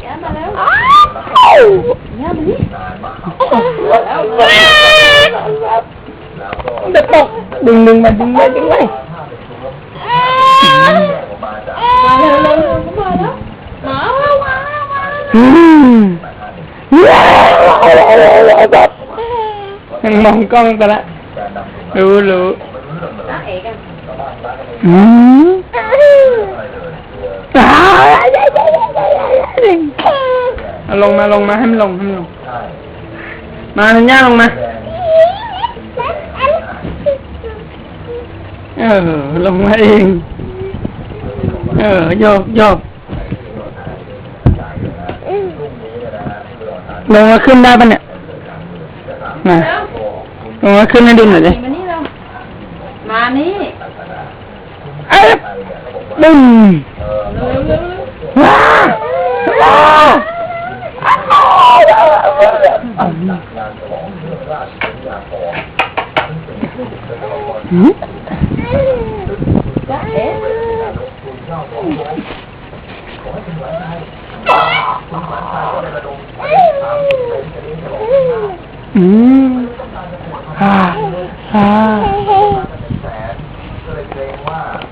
แกมาแล้วจะตกดึงดึง เร็วเร็วเร็วมาแล้วหมามามามาอืมยังมอลงไปละรู้รู้น้าเอ๋กันอืมเอาลงมาลงมาให้มันลงให้มันลง มาทันย่าลงมา เออ ลงมาเอง เออโยกโยกลงมาขึ้นได้ปะเนี่ยมาลงมาขึ้นให้ดูหน่อยดิ มานี่เรามา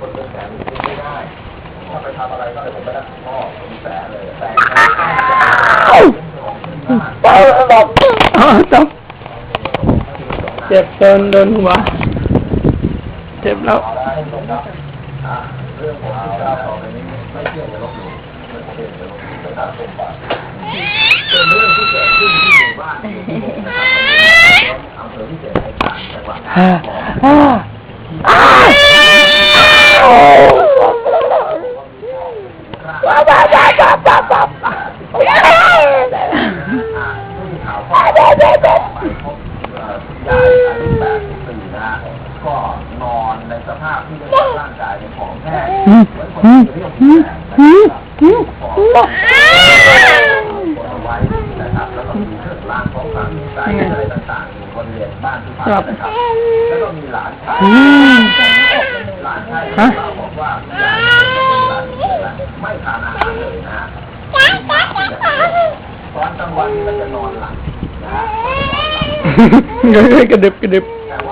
นี่เอ้ยบึ้มเร็วเร็วเร็วว้าว้าหืมจ้าเอ๋อืมฮ่าฮ่าเอาเอาเอาจบเจ็บโดนโดนหัว เจ็บแล้วฮ่าฮ่าอ้าวว้าวว้าวว้าวว้าวว้าว ว้าวก็นอนในสภาพที่ไม่มีร่างกายของแพทย์อืมอืมอืมอืมอืมเอาไว้นะครับแล้วก็มีเครื่องล้างของกลางสายอะไรต่างๆอยู่บริเวบ้านที่พักนะครับแล้วก็มีหลานชาย ฮะเราบอกว่าคุณยายเป็นหลานที่แล้วไม่ทานอาหารเลยนะฮะตอนกลางวันนี่ก็จะนอนหลับนะฮะเฮ้ยกระดึบกระดึบแต่ว่า